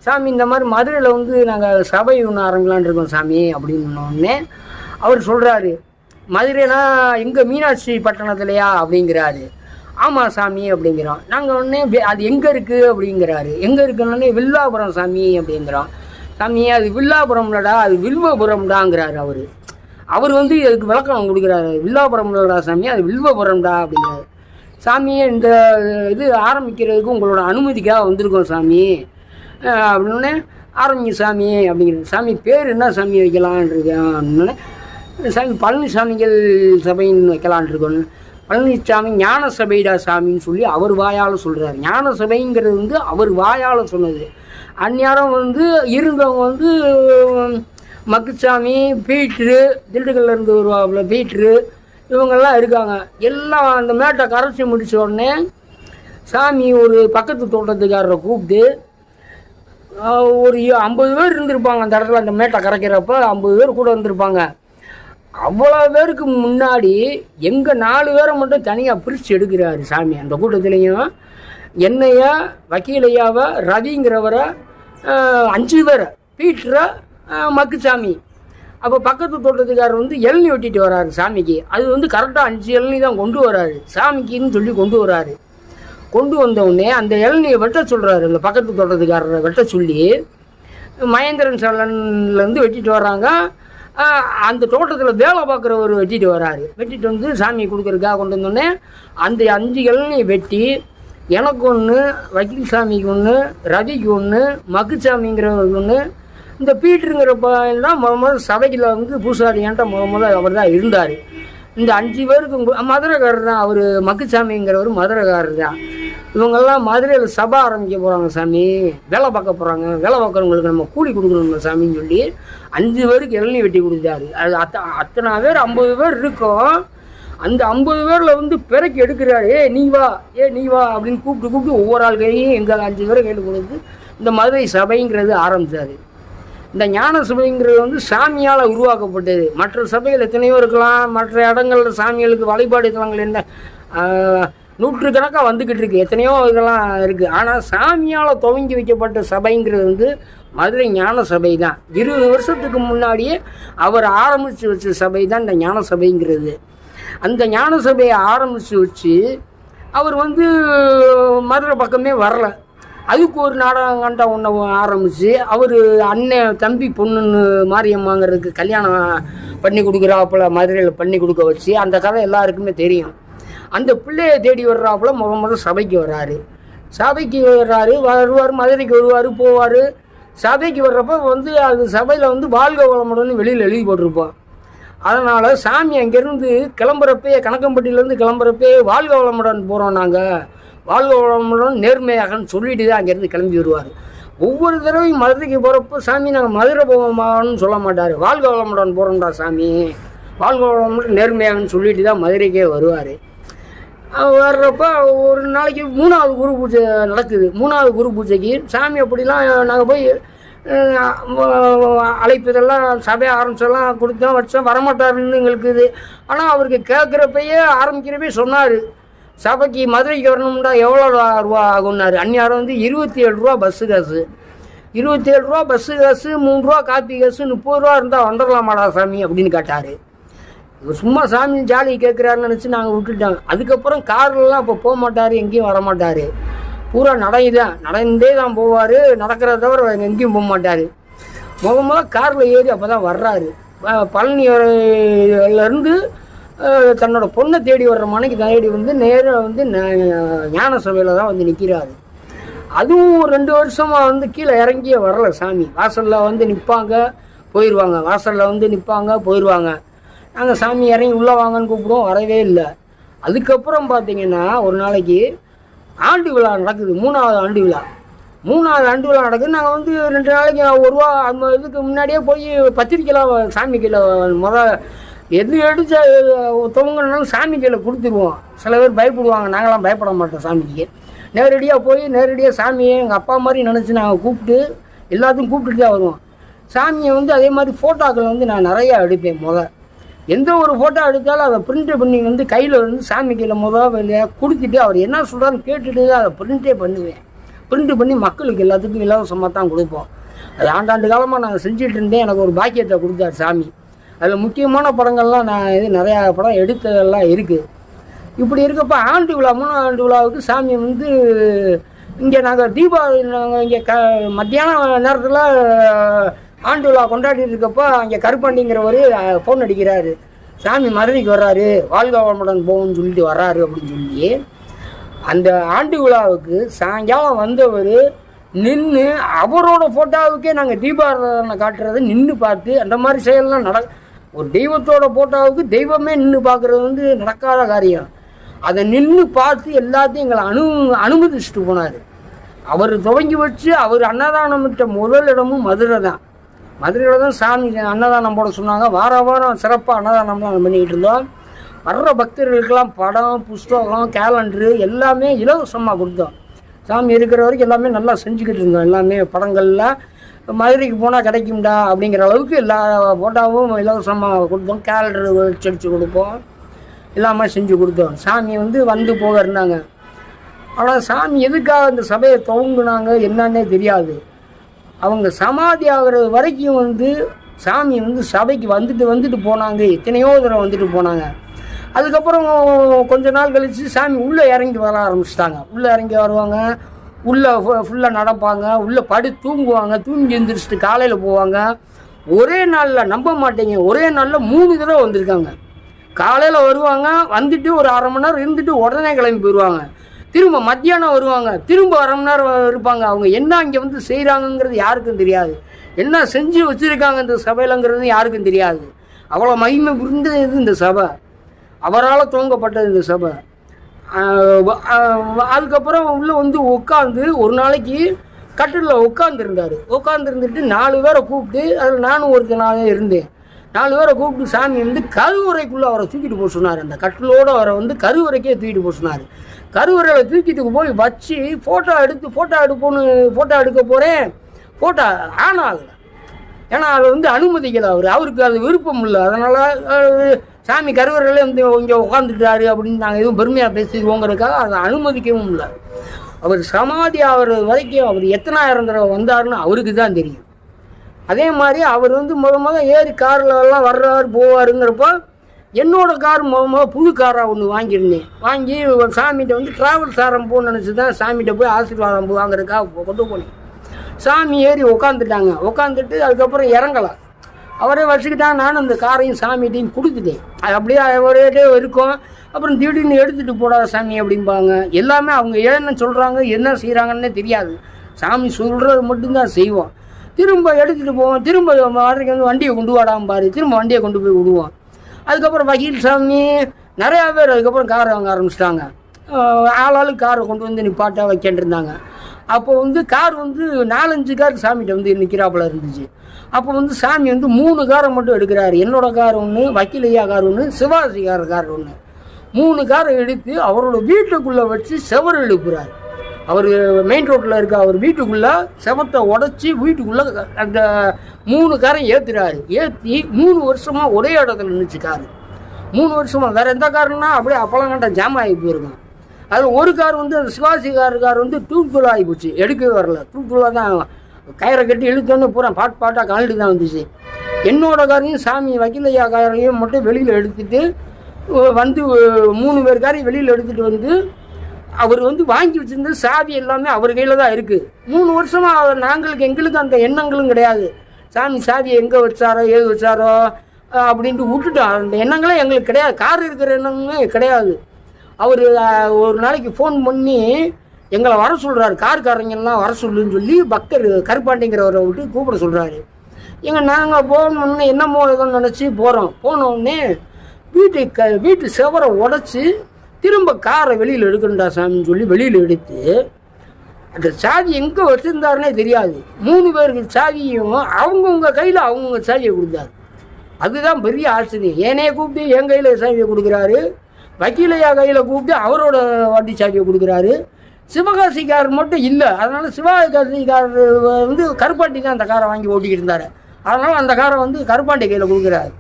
சாமி இந்த மாதிரி மதுரையில் வந்து நாங்கள் சபை ஒன்று ஆரம்பிக்கலான் இருக்கோம் சாமி அப்படின்னு உடனே அவர் சொல்கிறாரு மதுரைனா எங்கள் மீனாட்சி பட்டணத்துலையா? அப்படிங்கிறாரு. ஆமாம் சாமி அப்படிங்கிறோம். நாங்கள் உடனே அது எங்கே இருக்குது அப்படிங்கிறாரு. எங்கே இருக்குன்னொடனே வில்லாபுரம் சாமி அப்படிங்கிறோம். சாமி அது வில்லாபுரம்லடா அது வில்வபுரம்டாங்கிறாரு அவர். அவர் வந்து இதுக்கு விளக்கம் கொடுக்குறாரு. வில்லாபுரம்லடா சாமி அது வில்வபுரம்டா அப்படிங்கிறாரு. சாமி இந்த இது ஆரம்பிக்கிறதுக்கு உங்களோட அனுமதிக்காக வந்திருக்கோம் சாமி. அஹ் அப்படின்னே ஆரம்பிங்க சாமி அப்படிங்கிற சாமி பேர் என்ன சாமி வைக்கலான் இருக்கேன் அப்படின்னே சாமி பழனிசாமிகள் சபைன்னு வைக்கலான் இருக்கோம் பழனிசாமி ஞான சபைடா சாமின்னு சொல்லி அவர் வாயால் சொல்கிறார் ஞான சபைங்கிறது வந்து அவர் வாயால் சொன்னது. அந்நேரம் வந்து இருந்தவங்க வந்து மக்குச்சாமி பீட்ரு திண்டுக்கல்ல இருந்து வருவாப்புல பீட்ரு இவங்கெல்லாம் இருக்காங்க. எல்லாம் அந்த மேட்டை கரைச்சி முடிச்ச உடனே சாமி ஒரு பக்கத்து தோட்டத்துக்காரரை கூப்பிட்டு ஒரு ஐம்பது பேர் இருந்திருப்பாங்க அந்த இடத்துல அந்த மேட்டை கரைக்கிறப்ப ஐம்பது பேர் கூட வந்திருப்பாங்க. அவ்வளோ பேருக்கு முன்னாடி எங்கள் நாலு பேரை மட்டும் தனியாக பிரித்து எடுக்கிறாரு சாமி. அந்த கூட்டத்துலேயும் என்னையா வக்கீலையாவை ரவிங்கிறவரை அஞ்சு பேரை. பீட்டரை மக்குசாமி. அப்போ பக்கத்து தோட்டத்துக்காரர் வந்து இளநி வெட்டிட்டு வராரு சாமிக்கு. அது வந்து கரெக்டாக அஞ்சு இளநி தான் கொண்டு வராரு. சாமிக்குன்னு சொல்லி கொண்டு வராரு. கொண்டு வந்தவுடனே அந்த இளநியை வெட்ட சொல்கிறாரு இந்த பக்கத்து தோட்டத்துக்காரரை வெட்ட சொல்லி மகேந்திரன் சலன்லேருந்து வெட்டிட்டு வர்றாங்க. அந்த தோட்டத்தில் வேலை பார்க்குறவர் வெட்டிட்டு வராரு. வெட்டிட்டு வந்து சாமி கொடுக்குறதுக்காக கொண்டு வந்தோடனே அந்த அஞ்சு இளநியை வெட்டி எனக்கு ஒன்று வக்கீல் சாமிக்கு ஒன்று ரவிக்கு ஒன்று மக்குசாமிங்கிறவருக்கு ஒன்று இந்த பீட்டருங்கிற பாயெல்லாம் முத முதல் சபையில் வந்து பூசாரியான்ட்ட முத முதல்ல அவர் தான் இருந்தார். இந்த அஞ்சு பேருக்கு மதுரைக்காரர் தான் அவர் மக்குசாமிங்கிறவர் மதுரைக்காரர் தான் இவங்கெல்லாம் மதுரையில் சபா ஆரம்பிக்க போகிறாங்க சாமி. வேலை பார்க்க போகிறாங்க வேலை பார்க்குறவங்களுக்கு நம்ம கூலி கொடுக்கணும் சாமின்னு சொல்லி அஞ்சு பேருக்கு இளநீ வெட்டி கொடுத்தாரு. அது அத்த அத்தனை பேர் ஐம்பது பேர் இருக்கோம். அந்த ஐம்பது பேரில் வந்து பிறக்கி எடுக்கிறாரு. ஏ நீ வா. ஏ நீ வா. அப்படின்னு கூப்பிட்டு கூப்பிட்டு ஒவ்வொரு ஆள் கையும் எங்கள் அஞ்சு பேரை கையில் கொடுத்து இந்த மதுரை சபைங்கிறது ஆரம்பித்தார் இந்த ஞான சபைங்கிறது வந்து சாமியால் உருவாக்கப்பட்டது. மற்ற சபைகள் எத்தனையோ இருக்கலாம். மற்ற இடங்கள்ல சாமிகளுக்கு வழிபாடு தலங்கள் என்ன? நூற்றுக்கணக்காக வந்துக்கிட்டு இருக்கு. எத்தனையோ இதெல்லாம் இருக்குது ஆனால் சாமியால் துவங்கி வைக்கப்பட்ட சபைங்கிறது வந்து மதுரை ஞான சபை தான் இருபது வருஷத்துக்கு முன்னாடியே அவர் ஆரம்பித்து வச்ச சபை தான் இந்த ஞான சபைங்கிறது. அந்த ஞான சபையை ஆரம்பித்து வச்சு அவர் வந்து மதுரை பக்கமே வரல. அதுக்கு ஒரு நாடகம் கண்ட ஒன்று ஆரம்பித்து அவர் அண்ணன் தம்பி பொண்ணுன்னு மாரியம்மாங்கிறதுக்கு கல்யாணம் பண்ணி கொடுக்குறாப்புல மதுரையில் பண்ணி கொடுக்க வச்சு அந்த கதை எல்லாருக்குமே தெரியும். அந்த பிள்ளையை தேடி வர்றாப்புல முத முத சபைக்கு வர்றாரு. சபைக்கு வர்றாரு வருவார் மதுரைக்கு வருவார் போவார். சபைக்கு வர்றப்ப வந்து அது சபையில் வந்து வாழ்க வளமுடன்னு வெளியில் எழுதி போட்டிருப்போம் அதனால் சாமி அங்கேருந்து கிளம்புறப்பே கணக்கம்பட்டியிலேருந்து கிளம்புறப்பே வாழ்க வளமுடன் போகிறோம் நாங்கள் வாழ்க வளமுடன் நேர்மையாகன்னு சொல்லிட்டு தான் அங்கேருந்து கிளம்பி வருவார். ஒவ்வொரு தடவையும் மதுரைக்கு போகிறப்போ சாமி நாங்கள் மதுரை போவோமான்னு சொல்ல மாட்டார். வாழ்க வளமுடன் போகிறோம்டா சாமி. வாழ்க வளமுடன் நேர்மையாகன்னு சொல்லிட்டு தான் மதுரைக்கே வருவார். வர்றப்போ ஒரு நாளைக்கு மூணாவது குரு பூஜை நடக்குது. மூணாவது குரு பூஜைக்கு சாமி அப்படிலாம் நாங்கள் போய் அழைப்பு அழைப்பதெல்லாம் சபையை ஆரம்பிச்செல்லாம் கொடுத்தோம் வச்சோம். வரமாட்டாருன்னு எங்களுக்கு இது. ஆனால் அவருக்கு கேட்குறப்பயே ஆரம்பிக்கிறப்பே சொன்னார். சபைக்கு மதுரைக்கு வரணும்டா எவ்வளோ ரூபா ஆகும்னாரு. அந்நியாரம் வந்து இருபத்தி ஏழு ரூபா பஸ்ஸு காசு. இருபத்தி ஏழு ரூபா பஸ்ஸு காசு மூணு ரூபா காப்பி காசு முப்பது ரூபா இருந்தால் வந்துடலாமாடா சாமி அப்படின்னு கேட்டார். சும்மா சாமி ஜாலி கேட்குறாருன்னு நினச்சி நாங்கள் விட்டுட்டோம். அதுக்கப்புறம் கார்லலாம் இப்போ போக மாட்டார் எங்கேயும் வர மாட்டார். பூரா நடை தான் நடந்தே தான் போவார் நடக்கிறத தவிர எங்கேயும் போக மாட்டார். முத காரில் ஏறி அப்போ தான் வர்றாரு. பழனிலேருந்து பழனியிலேருந்து தன்னோட பொண்ணை தேடி வர்ற மனைக்கு தேடி வந்து நேராக வந்து ஞான சபையில் தான் வந்து நிற்கிறாரு அதுவும் ஒரு ரெண்டு வருஷமாக வந்து கீழே இறங்கியே வரல சாமி. வாசலில் வந்து நிற்பாங்க போயிடுவாங்க வாசலில் வந்து நிற்பாங்க போயிடுவாங்க நாங்கள் சாமி இறங்கி உள்ளே வாங்கன்னு கூப்பிடுவோம் வரவே இல்லை. அதுக்கப்புறம் பார்த்தீங்கன்னா ஒரு நாளைக்கு ஆண்டு விழா நடக்குது மூணாவது ஆண்டு விழா. மூணாவது ஆண்டு விழா நடக்குது நாங்கள் வந்து ரெண்டு நாளைக்கு ஒரு ரூபா அந்த இதுக்கு முன்னாடியே போய் பத்திரிக்கைலாம் சாமி கீழே முத எது எடுத்து துவங்கினாலும் சாமி கீழே கொடுத்துருவோம். சில பேர் பயப்படுவாங்க நாங்களாம் பயப்பட மாட்டோம் சாமிக்கு. நேரடியாக போய் நேரடியாக சாமியை எங்கள் அப்பா மாதிரி நினச்சி நாங்கள் கூப்பிட்டு எல்லாத்தையும் கூப்பிட்டுட்டு தான் வருவோம். சாமியை வந்து அதே மாதிரி ஃபோட்டோக்கள் வந்து நான் நிறையா எடுப்பேன் முத. எந்த ஒரு ஃபோட்டோ எடுத்தாலும் அதை பிரிண்ட் பண்ணி வந்து கையில் வந்து சாமி கையில் முதல் வேலையாக கொடுத்துட்டு அவர் என்ன சொல்கிறான்னு கேட்டுட்டு அதை பிரிண்டே பண்ணுவேன். பிரிண்ட் பண்ணி மக்களுக்கு எல்லாத்துக்கும் இலவசமாக தான் கொடுப்போம். அது ஆண்டாண்டு காலமாக நாங்கள் செஞ்சுட்டு இருந்தேன். எனக்கு ஒரு பாக்கியத்தை கொடுத்தார் சாமி. அதில் முக்கியமான படங்கள்லாம் நான் இது நிறையா படம் எடுத்ததெல்லாம் இருக்குது இப்படி இருக்கப்போ ஆண்டு விழா மூணாம் ஆண்டு விழாவுக்கு சாமி வந்து இங்கே நாங்கள் தீபாவளி நாங்கள் இங்கே க மத்தியான நேரத்தில் ஆண்டு விழா கொண்டாடிட்டு இருக்கப்போ அங்கே கருப்பாண்டிங்கிறவர் ஃபோன் அடிக்கிறாரு. சாமி மதுரைக்கு வர்றாரு. வாழ்க வளமுடன் போகும்னு சொல்லிட்டு வர்றாரு அப்படின்னு சொல்லி. அந்த ஆண்டு விழாவுக்கு சாயங்காலம் வந்தவர் நின்று அவரோட ஃபோட்டோவுக்கே நாங்கள் தீபாராதனை காட்டுறதை நின்று பார்த்து அந்த மாதிரி செயல்லாம் நட ஒரு தெய்வத்தோட ஃபோட்டோவுக்கு தெய்வமே நின்று பார்க்குறது வந்து நடக்காத காரியம். அதை நின்று பார்த்து எல்லாத்தையும் எங்களை அனு அனுமதிச்சுட்டு போனார். அவர் துவங்கி வச்சு அவர் அன்னதானம் விட்ட முதல் இடமும் மதுரை தான் மதுரையில் தான் சாமி அன்னதானம் போட சொன்னாங்க. வார வாரம் சிறப்பாக அன்னதானம்லாம் பண்ணிக்கிட்டு இருந்தோம். வர்ற பக்தர்களுக்கெல்லாம் படம் புஸ்தகம் கேலண்டரு எல்லாமே இலவசமாக கொடுத்தோம். சாமி இருக்கிற வரைக்கும் எல்லாமே நல்லா செஞ்சுக்கிட்டு இருந்தோம். எல்லாமே படங்கள்லாம் மதுரைக்கு போனால் கிடைக்கும்டா அப்படிங்கிற அளவுக்கு எல்லா ஃபோட்டோவும் இலவசமாக கொடுத்தோம். கேலண்டர் வச்சடிச்சு கொடுப்போம். எல்லாமே செஞ்சு கொடுத்தோம். சாமி வந்து வந்து போக இருந்தாங்க. ஆனால் சாமி எதுக்காக இந்த சபையை துவங்குனாங்க என்னன்னே தெரியாது. அவங்க சமாதி ஆகிறது வரைக்கும் வந்து சாமி வந்து சபைக்கு வந்துட்டு வந்துட்டு போனாங்க. எத்தனையோ தடவை வந்துட்டு போனாங்க. அதுக்கப்புறம் கொஞ்ச நாள் கழித்து சாமி உள்ளே இறங்கி வர ஆரம்பிச்சிட்டாங்க. உள்ளே இறங்கி வருவாங்க. உள்ளே ஃபுல்லாக நடப்பாங்க. உள்ளே படு தூங்குவாங்க. தூங்கி எழுந்திரிச்சிட்டு காலையில் போவாங்க. ஒரே நாளில் நம்ப மாட்டேங்க. ஒரே நாளில் மூணு தடவை வந்திருக்காங்க. காலையில் வருவாங்க. வந்துட்டு ஒரு அரை மணி நேரம் இருந்துட்டு உடனே கிளம்பி போயிடுவாங்க திரும்ப மத்தியானம் வருவாங்க. திரும்ப அரை மணி நேரம் இருப்பாங்க. அவங்க என்ன இங்கே வந்து செய்கிறாங்கங்கிறது யாருக்கும் தெரியாது. என்ன செஞ்சு வச்சுருக்காங்க இந்த சபையிலங்கிறது யாருக்கும் தெரியாது. அவ்வளோ மகிமை புரிந்தது இந்த சபை. அவரால் துவங்கப்பட்டது இந்த சபை. அதுக்கப்புறம் உள்ளே வந்து உட்காந்து ஒரு நாளைக்கு கட்டிலில் உட்காந்துருந்தார் உட்காந்துருந்துட்டு நாலு பேரை கூப்பிட்டு அதில் நானும் ஒருத்தனாக இருந்தேன். நாலு பேரை கூப்பிட்டு சாமி வந்து கருவறைக்குள்ளே அவரை தூக்கிட்டு போக சொன்னார். அந்த கட்டிலோடு அவரை வந்து கருவறைக்கே தூக்கிட்டு போக சொன்னார். கருவறையில் தூக்கிட்டு போய் வச்சு ஃபோட்டோ எடுத்து ஃபோட்டோ எடுப்போன்னு ஃபோட்டோ எடுக்க போகிறேன் ஃபோட்டோ ஆன் ஆகலை. ஏன்னா அதை வந்து அனுமதிக்கலை அவர். அவருக்கு அது விருப்பம் இல்லை. அதனால் சாமி கருவறையில் வந்து இங்கே உட்காந்துட்டாரு அப்படின்னு நாங்கள் எதுவும் பெருமையாக பேசிடுவோங்கிறதுக்காக அதை அனுமதிக்கவும் இல்லை. அவர் சமாதி ஆகிற வரைக்கும் அவர் எத்தனாயிரம் தடவை வந்தாருன்னு அவருக்கு தான் தெரியும். அதே மாதிரி அவர் வந்து முத முத ஏறி காரில் எல்லாம் வர்றாரு போவாருங்கிறப்போ என்னோடய கார் முத முத புது காராக ஒன்று வாங்கியிருந்தேன் வாங்கி சாமிகிட்ட வந்து டிராவல்ஸ் ஆரம்பம்னு நினச்சி தான் சாமிகிட்ட போய் ஆசீர்வாதம் வாங்குறதுக்காக கொண்டு போனேன். சாமி ஏறி உக்காந்துட்டாங்க. உக்காந்துட்டு அதுக்கப்புறம் இறங்கலாம் அவரே வச்சுக்கிட்டா நானும் அந்த காரையும் சாமிகிட்டையும் கொடுத்துட்டேன். அது அப்படியே அவரே இருக்கும். அப்புறம் திடீர்னு எடுத்துகிட்டு போடாத சாமி அப்படிம்பாங்க. எல்லாமே அவங்க என்ன சொல்கிறாங்க என்ன செய்கிறாங்கன்னே தெரியாது. சாமி சொல்கிறது மட்டும்தான் செய்வோம். திரும்ப எடுத்துகிட்டு போவோம். திரும்ப வாடகைக்கு வந்து வண்டியை கொண்டு வாடாமல் பாரு. திரும்ப வண்டியை கொண்டு போய் விடுவோம். அதுக்கப்புறம் வக்கீல் சாமி நிறையா பேர் அதுக்கப்புறம் கார் வாங்க ஆரம்பிச்சிட்டாங்க. ஆளாளுக்கு காரை கொண்டு வந்து நிப்பாட்டாக வைக்கிட்டு அப்போ வந்து கார் வந்து நாலஞ்சு கார் சாமிகிட்ட வந்து நிற்கிறாப்புல இருந்துச்சு. அப்போ வந்து சாமி வந்து மூணு காரை மட்டும் எடுக்கிறாரு. என்னோட கார் ஒன்று வக்கீல் ஐயா கார் ஒன்று சிவாஜி கார் கார் ஒன்று மூணு காரை எடுத்து அவரோட வீட்டுக்குள்ளே வச்சு செவர் எழுப்புறாரு அவர் மெயின் ரோட்டில் இருக்க அவர் வீட்டுக்குள்ளே செவத்தை உடச்சி வீட்டுக்குள்ளே அந்த மூணு காரையும் ஏற்றுறாரு ஏற்றி மூணு வருஷமாக ஒரே இடத்துல நின்றுச்சு காரு மூணு வருஷமாக வேறு எந்த காருன்னா அப்படியே அப்பளங்கண்ட ஜாம் ஆகி போயிருக்கான் அதில் ஒரு கார் வந்து அந்த சிவாஜி கார் கார் வந்து தூக்குள்ள ஆகி போச்சு. எடுக்கவே வரல. தூக்குள்ளாக தான் கயிறை கட்டி இழுத்தோன்னு பூரா பாட்டு பாட்டாக கழண்டு தான் வந்துச்சு. என்னோட காரையும் சாமி வக்கீலையா காரையும் மட்டும் வெளியில் எடுத்துட்டு வந்து மூணு பேர் காரையும் வெளியில் எடுத்துகிட்டு வந்து அவர் வந்து வாங்கி வச்சிருந்த சாவி எல்லாமே அவர் கையில் தான் இருக்குது மூணு வருஷமாக அவர் நாங்களுக்கு எங்களுக்கு அந்த எண்ணங்களும் கிடையாது. சாமி சாவி எங்கே வச்சாரோ ஏது வச்சாரோ அப்படின்ட்டு விட்டுட்டோம். அந்த எண்ணங்களே எங்களுக்கு கிடையாது. கார் இருக்கிற எண்ணமே கிடையாது. அவர் ஒரு நாளைக்கு ஃபோன் பண்ணி எங்களை வர சொல்கிறாரு கார்காரங்கெல்லாம் வர சொல்லுன்னு சொல்லி பக்தர் கருப்பாண்டிங்கிறவரை விட்டு கூப்பிட சொல்கிறாரு எங்கள் நாங்கள் போகணுன்னு என்னமோ ஏதோ நினச்சி போகிறோம் போனோடனே வீட்டு க வீட்டு செவரை உடச்சி திரும்ப காரை வெளியில் எடுக்கணுண்டா சாமின்னு சொல்லி வெளியில் எடுத்து அந்த சாவி எங்கே வச்சுருந்தாருனே தெரியாது. மூணு பேருக்கு சாவியும் அவங்கவுங்க கையில் அவங்கவுங்க சாவியை கொடுத்தாரு. அதுதான் பெரிய ஆச்சரியம் ஏனைய கூப்பிட்டு என் கையில் சாவியை கொடுக்குறாரு. வக்கீலையா கையில் கூப்பிட்டு அவரோட வண்டி சாவியை கொடுக்குறாரு. சிவகாசிக்காரர் மட்டும் இல்லை அதனால் சிவகாசிக்காரர் வந்து கருப்பாட்டி தான் அந்த காரை வாங்கி ஓட்டிக்கிட்டு இருந்தார். அதனால் அந்த காரை வந்து கருப்பாண்டி கையில் கொடுக்குறாரு.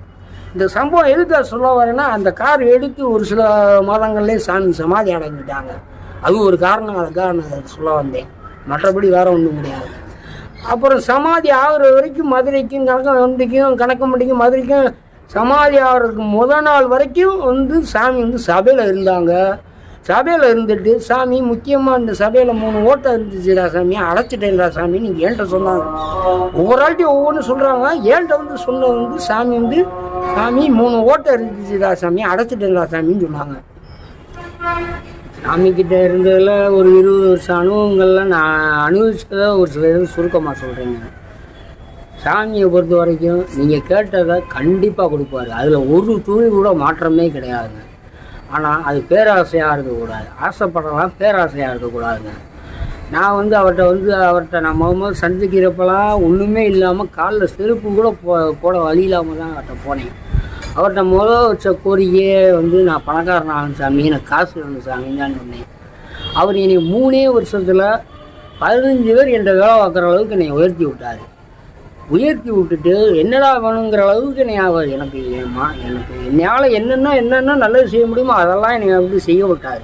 இந்த சம்பவம் எதுக்காக சொல்ல வரேன்னா அந்த கார் எடுத்து ஒரு சில மாதங்கள்லேயே சாமி சமாதி அடைஞ்சிட்டாங்க. அது ஒரு காரணம் அதுக்காக நான் சொல்ல வந்தேன். மற்றபடி வேற ஒன்றும் கிடையாது. அப்புறம் சமாதி ஆகுற வரைக்கும் மதுரைக்கும் கணக்கம்பட்டிக்கும் கணக்கம்பட்டிக்கும் மதுரைக்கும் சமாதி ஆகிறதுக்கு முத நாள் வரைக்கும் வந்து சாமி வந்து சபையில் இருந்தாங்க. சபையில் இருந்துட்டு சாமி முக்கியமாக இந்த சபையில் மூணு ஓட்டை இருந்துச்சுடா சாமி அடைச்சிட்டேன்டா சாமி நீங்கள் ஏன்ட்ட சொன்னாங்க. ஒவ்வொரு ஆள்கிட்டையும் ஒவ்வொன்றும் சொல்கிறாங்க ஏன்ட்ட வந்து சொன்ன வந்து சாமி வந்து சாமி மூணு ஓட்டை இருந்துச்சுடா சாமி அடைச்சிட்டேன்டா சாமின்னு சொன்னாங்க. சாமிக்கிட்ட இருந்ததில் ஒரு இருபது வருஷம் அனுபவங்கள்லாம் நான் அனுபவிச்சதை ஒரு சில இது சுருக்கமாக சொல்கிறேங்க சாமியை பொறுத்த வரைக்கும் நீங்கள் கேட்டதை கண்டிப்பாக கொடுப்பாரு. அதில் ஒரு துணி கூட மாற்றமே கிடையாதுங்க. ஆனால் அது பேராசையாக இருக்கக்கூடாது. ஆசைப்படலாம் பேராசையாக இருக்கக்கூடாதுங்க. நான் வந்து அவர்கிட்ட வந்து அவர்கிட்ட நான் முத முதல்ல சந்திக்கிறப்பெல்லாம் ஒன்றுமே இல்லாமல் காலில் செருப்பு கூட போ போட வழி இல்லாமல் தான் அவர்கிட்ட போனேன். அவர்கிட்ட முதல் வச்ச கோரிக்கையே வந்து நான் பணக்காரன் ஆகணும் சாமி எனக்கு காசு வேணும் சாமின்னு சொன்னேன். அவர் என்னை மூணே வருஷத்தில் பதினஞ்சு பேர் என்ற வேலை பார்க்குற அளவுக்கு என்னை உயர்த்தி விட்டார். உயர்த்தி விட்டுட்டு என்னடா வேணுங்கிற அளவுக்கு என்னை அவர் எனக்கு ஏமா எனக்கு என்னால் என்னென்ன என்னென்ன நல்லது செய்ய முடியுமோ அதெல்லாம் என்னை வந்து செய்ய விட்டார்.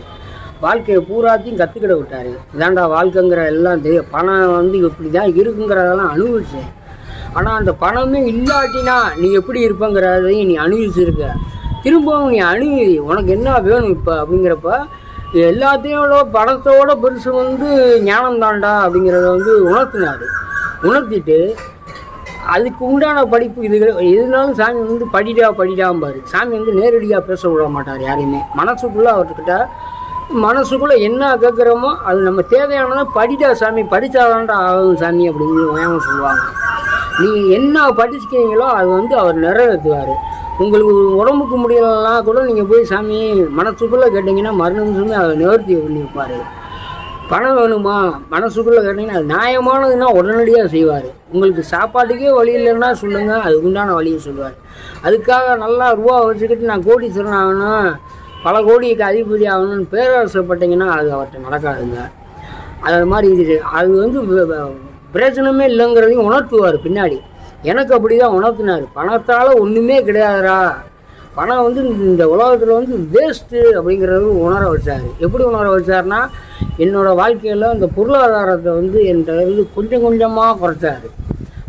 வாழ்க்கையை பூராத்தையும் கற்றுக்கிட விட்டார். இதாண்டா வாழ்க்கைங்கிற எல்லாம் தெரியும் பணம் வந்து இப்படி தான் இருக்குங்கிறதெல்லாம் அனுபவிச்சேன். ஆனால் அந்த பணமே இல்லாட்டினா நீ எப்படி இருப்பங்கிறதையும் நீ அனுபவிச்சிருக்க. திரும்பவும் நீ அணுகி உனக்கு என்ன வேணும் இப்போ அப்படிங்கிறப்ப எல்லாத்தையோட பணத்தோட பெருசு வந்து ஞானம் தாண்டா அப்படிங்கிறத வந்து உணர்த்தினார். உணர்த்திட்டு அதுக்கு உண்டான படிப்பு இது எதுனாலும் சாமி வந்து படிடா படிடாம்பார். சாமி வந்து நேரடியாக பேச விட மாட்டார் யாரையுமே. மனசுக்குள்ளே அவர்கிட்ட மனசுக்குள்ளே என்ன கேட்குறோமோ அது நம்ம தேவையானதை படித்தா சாமி படித்தாதான்டா ஆகும் சாமி அப்படின்னு ஏன் சொல்லுவாங்க. நீங்கள் என்ன படிச்சுக்கிறீங்களோ அது வந்து அவர் நிறைவேற்றுவார். உங்களுக்கு உடம்புக்கு முடியலன்னா கூட நீங்கள் போய் சாமி மனசுக்குள்ளே கேட்டிங்கன்னா மறுநிமிஷமே அதை நிவர்த்தி பண்ணி வைப்பார். பணம் வேணுமா? மனசுக்குள்ளே கேட்டிங்கன்னா அது நியாயமானதுன்னா உடனடியாக செய்வார். உங்களுக்கு சாப்பாட்டுக்கே வழி இல்லைன்னா சொல்லுங்கள் அதுக்கு உண்டான வழியை சொல்லுவார். அதுக்காக நல்லா ரூபா வச்சுக்கிட்டு நான் கோடீஸ்வரன் ஆகணும். பல கோடிக்கு அதிபதி ஆகணும்னு பேராசைப்பட்டீங்கன்னா அது அவர்கிட்ட நடக்காதுங்க. அது மாதிரி இது அது வந்து பிரயோஜனமே இல்லைங்கிறதையும் உணர்த்துவார் பின்னாடி. எனக்கு அப்படி தான் உணர்த்தினார். பணத்தால் ஒன்றுமே கிடையாதுடா. பணம் வந்து இந்த உலகத்தில் வந்து வேஸ்ட்டு அப்படிங்கிறது உணர வச்சார். எப்படி உணர வச்சார்னா என்னோடய வாழ்க்கையில் அந்த பொருளாதாரத்தை வந்து என்கிட்ட கொஞ்சம் கொஞ்சமாக குறைச்சாரு.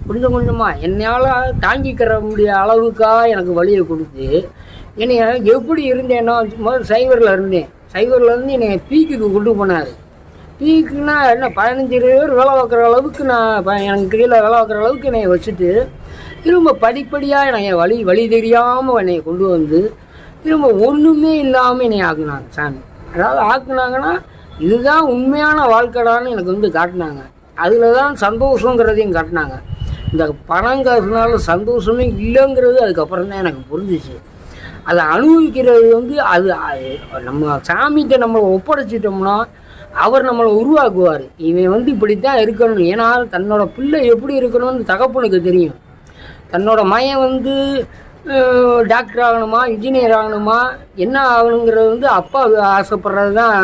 கொஞ்சம் கொஞ்சமாக என்னால் தாங்கிக்கிற முடிய அளவுக்காக எனக்கு வழியை கொடுத்து என்னை எப்படி இருந்தேன்னா முதல் சைவரில் இருந்தேன். சைவரில் இருந்து என்னை பீக்குக்கு கொண்டு போனார். பீக்குன்னா என்ன பதினஞ்சு பேர் வேலை பார்க்குற அளவுக்கு நான் ப- எனக்கு கீழே வேலை பார்க்குற அளவுக்கு என்னை வச்சுட்டு திரும்ப படிப்படியாக என்னை வழி வழி தெரியாமல் என்னை கொண்டு வந்து திரும்ப ஒன்றுமே இல்லாமல் என்னை ஆக்குனாங்க சாமி. அதாவது ஆக்குனாங்கன்னா இதுதான் உண்மையான வாழ்க்கைடான்னு எனக்கு வந்து காட்டினாங்க. அதில் தான் சந்தோஷங்கிறதையும் காட்டினாங்க. இந்த பணம் காசுனால சந்தோஷமே இல்லைங்கிறது அதுக்கப்புறம் தான் எனக்கு புரிஞ்சிச்சு. அதை அனுபவிக்கிறது வந்து அது நம்ம சாமிகிட்ட நம்மளை ஒப்படைச்சிட்டோம்னா அவர் நம்மளை உருவாக்குவார். இவன் வந்து இப்படித்தான் இருக்கணும். ஏன்னா தன்னோட பிள்ளை எப்படி இருக்கணும்னு தகப்பனுக்கு தெரியும். தன்னோட மயன் வந்து டாக்டர் ஆகணுமா இன்ஜினியர் ஆகணுமா என்ன ஆகணுங்கிறது வந்து அப்பா ஆசைப்படுறது தான்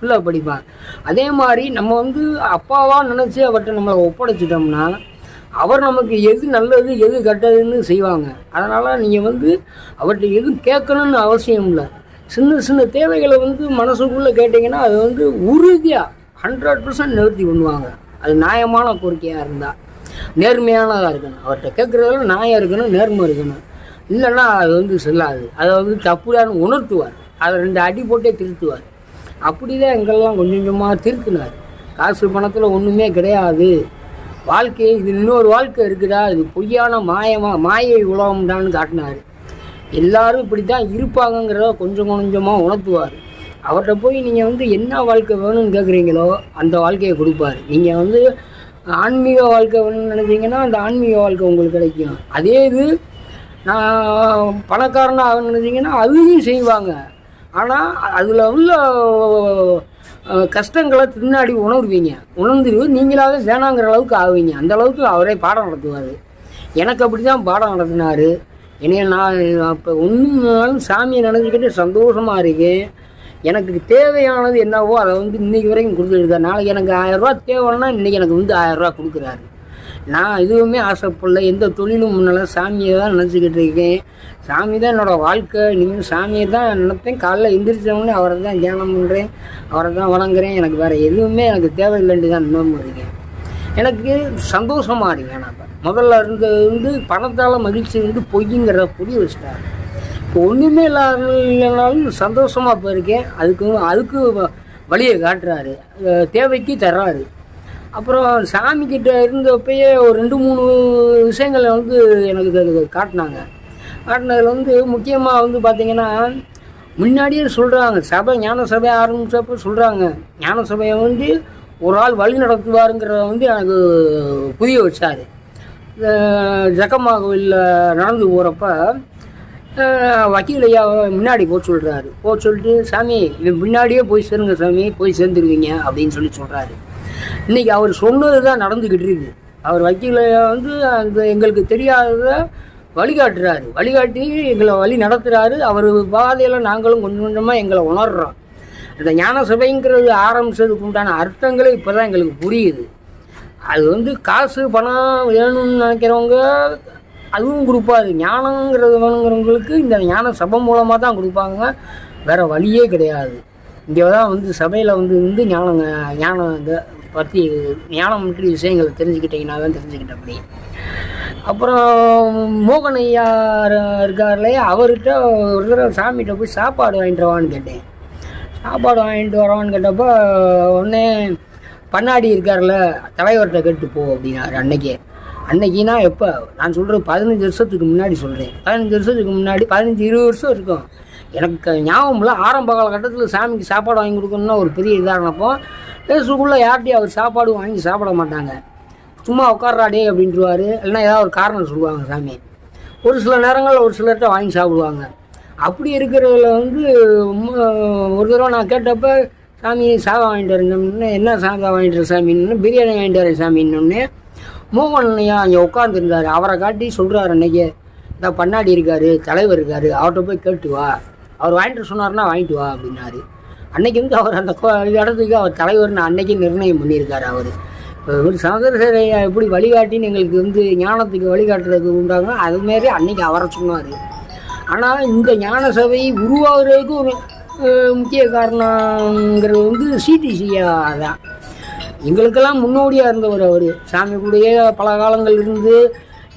பிள்ளை படிப்பான். அதே மாதிரி நம்ம வந்து அப்பாவாக நினச்சி அவர்கிட்ட நம்மளை ஒப்படைச்சிட்டோம்னா அவர் நமக்கு எது நல்லது எது கெட்டதுன்னு செய்வாங்க. அதனால் நீங்கள் வந்து அவர்கிட்ட எதுவும் கேட்கணும்னு அவசியம் இல்லை. சின்ன சின்ன தேவைகளை வந்து மனசுக்குள்ளே கேட்டிங்கன்னா அது வந்து உறுதியாக ஹண்ட்ரட் பர்சன்ட் நிவர்த்தி பண்ணுவாங்க. அது நியாயமான கோரிக்கையாக இருந்தால் நேர்மையானதாக இருக்கணும். அவர்கிட்ட கேட்குறதுல நியாயம் இருக்கணும் நேர்மை இருக்கணும். இல்லைன்னா அது வந்து செல்லாது. அதை வந்து தப்புடான்னு உணர்த்துவார். அதை ரெண்டு அடி போட்டே திருத்துவார். அப்படி தான் எங்கெல்லாம் கொஞ்சம் கொஞ்சமாக திருத்தினார். காசு பணத்தில் ஒன்றுமே கிடையாது. வாழ்க்கை இது இன்னொரு வாழ்க்கை இருக்குதா? இது பொய்யான மாயமாக மாயை உலகம்டான்னு காட்டினார். எல்லாரும் இப்படி தான் இருப்பாங்கங்கிறத கொஞ்சம் கொஞ்சமாக உணர்த்துவார். அவர்கிட்ட போய் நீங்கள் வந்து என்ன வாழ்க்கை வேணும்னு கேட்குறீங்களோ அந்த வாழ்க்கையை கொடுப்பாரு. நீங்கள் வந்து ஆன்மீக வாழ்க்கை வேணும்னு நினச்சிங்கன்னா அந்த ஆன்மீக வாழ்க்கை உங்களுக்கு கிடைக்கும். அதே இது நான் பணக்காரனாக நினச்சிங்கன்னா நினைச்சீங்கன்னா அதையும் செய்வாங்க. ஆனால் அதில் உள்ள கஷ்டங்களை பின்னாடி உணர்வீங்க. உணர்ந்து நீங்களாவே வேணாங்கிற அளவுக்கு ஆவீங்க. அந்த அளவுக்கு அவரே பாடம் நடத்துவார். எனக்கு அப்படி தான் பாடம் நடத்தினார். என்னைய நான் அப்போ ஒன்றும் சாமியை நினைச்சிக்கிட்டு சந்தோஷமாக இருக்கேன். எனக்கு தேவையானது என்னவோ அதை வந்து இன்றைக்கி வரைக்கும் கொடுத்துருக்காரு நாளைக்கு எனக்கு ஆயிரரூவா தேவைன்னா இன்றைக்கி எனக்கு வந்து ஆயிரரூவா கொடுக்குறாரு. நான் எதுவுமே ஆசைப்படல. எந்த தொழிலும் முன்னால் சாமியை தான் நினச்சிக்கிட்டு இருக்கேன். சாமி தான் என்னோடய வாழ்க்கை. இனிமேல் சாமியை தான் நினைப்பேன். காலைல எந்திரிச்சவொடனே அவரை தான் தியானம் பண்ணுறேன் அவரை தான் வணங்குறேன். எனக்கு வேறு எதுவுமே எனக்கு தேவையில்லைன்ட்டு தான் இன்னமும் இருக்கேன். எனக்கு சந்தோஷமாக இருக்கேன் நான் இப்போ முதல்ல இருந்தது வந்து பணத்தால் மகிழ்ச்சி வந்து பொய்ங்கிறத புரிய வச்சுட்டாரு. இப்போ ஒன்றுமே இல்லாத இல்லைனாலும் சந்தோஷமாக போயிருக்கேன். அதுக்கு அதுக்கு வ- வழியை காட்டுறாரு. தேவைக்கு தர்றாரு. அப்புறம் சாமிக்கிட்ட இருந்தப்பயே ஒரு ரெண்டு மூணு விஷயங்களை வந்து எனக்கு அது காட்டினாங்க. காட்டினதில் வந்து முக்கியமாக வந்து பார்த்திங்கன்னா முன்னாடியே சொல்கிறாங்க சபை ஞான சபை ஆரம்பித்தப்போ சொல்கிறாங்க ஞான சபையை வந்து ஒரு ஆள் வழி நடத்துவாருங்கிறத வந்து எனக்கு புரிய வச்சார். ஜக்கம்மா கோவிலில் நடந்து போகிறப்ப வக்கீல் ஐயா முன்னாடி போக சொல்கிறாரு போக சொல்லிட்டு சாமி இது முன்னாடியே போய் சேருங்க சாமி போய் சேர்ந்துருவீங்க அப்படின்னு சொல்லி சொல்கிறாரு இன்றைக்கி அவர் சொன்னது தான் நடந்துக்கிட்டு இருக்கு. அவர் வக்கீல் வந்து அந்த எங்களுக்கு தெரியாததை வழிகாட்டுறாரு. வழிகாட்டி எங்களை வழி நடத்துகிறாரு அவர் பாதையில் நாங்களும் கொஞ்சம் கொஞ்சமாக எங்களை உணர்றோம். அந்த ஞான சபைங்கிறது ஆரம்பிச்சதுக்கு உண்டான அர்த்தங்களே இப்போ தான் எங்களுக்கு புரியுது. அது வந்து காசு பணம் வேணும்னு நினைக்கிறவங்க அதுவும் கொடுப்பாரு. ஞானங்கிறது வேணுங்கிறவங்களுக்கு இந்த ஞான சபை மூலமாக தான் கொடுப்பாங்க. வேறு வழியே கிடையாது. இங்கே தான் வந்து சபையில் வந்து வந்து ஞானம் ஞானம் பற்றி ஞானம் பற்றி விஷயங்களை தெரிஞ்சுக்கிட்டிங்கன்னா தான் தெரிஞ்சுக்கிட்ட அப்படி அப்புறம் மோகன் ஐயா இருக்கார்லையே அவர்கிட்ட ஒரு தடவை சாமிகிட்ட போய் சாப்பாடு வாங்கிட்டு வான்னு கேட்டேன். சாப்பாடு வாங்கிட்டு வரோன்னு கேட்டப்போ உடனே பண்ணாடி இருக்கார்ல தலைவர்கிட்ட கேட்டு போ அப்படின்னாரு அன்னைக்கே. அன்னைக்குனா எப்போ? நான் சொல்கிறது பதினஞ்சு வருஷத்துக்கு முன்னாடி சொல்கிறேன் பதினஞ்சு வருஷத்துக்கு முன்னாடி பதினஞ்சு இருபது வருஷம் இருக்கும். எனக்கு ஞாபகம் இல்லை. ஆரம்ப காலகட்டத்தில் சாமிக்கு சாப்பாடு வாங்கி கொடுக்கணும்னா ஒரு பெரிய இதாக இருந்தப்போ பேசுக்குள்ளே யார்ட்டையும் அவர் சாப்பாடு வாங்கி சாப்பிட மாட்டாங்க. சும்மா உட்கார்றாடே அப்படின்ட்டுருவாரு இல்லைன்னா ஏதாவது ஒரு காரணம் சொல்லுவாங்க சாமி. ஒரு சில நேரங்களில் ஒரு சிலர்கிட்ட வாங்கி சாப்பிடுவாங்க. அப்படி இருக்கிறதுல வந்து ஒரு தடவை நான் கேட்டப்ப சாமி சாதம் வாங்கிட்டு வரேன் என்ன சாதம் வாங்கிட்டு வர சாமின்னு பிரியாணி வாங்கிட்டு வரேன் சாமின்னொன்னே மோகன் ஐயா அங்கே உட்காந்துருந்தாரு அவரை காட்டி சொல்கிறாரு அன்னைக்கு. இந்த பண்ணாடி இருக்காரு தலைவர் இருக்காரு அவர்கிட்ட போய் கேட்டு வா. அவர் வாங்கிட்டு சொன்னார்னா வாங்கிட்டு வா அப்படின்னாரு. அன்னைக்கு வந்து அவர் அந்த இடத்துக்கு அவர் தலைவர்னு அன்னைக்கு நிர்ணயம் பண்ணியிருக்காரு அவர். இப்போ ஒரு சந்திரசேகரையா எப்படி வழிகாட்டின்னு எங்களுக்கு வந்து ஞானத்துக்கு வழிகாட்டுறதுக்கு உண்டாகும் அதுமாரி அன்னைக்கு அவரை சொன்னார். ஆனால் இந்த ஞான சபை உருவாகிறதுக்கு ஒரு முக்கிய காரணங்கிறது வந்து சிடிசியா தான். எங்களுக்கெல்லாம் முன்னோடியாக இருந்தவர் அவர். சாமி கூடயே பல காலங்கள் இருந்து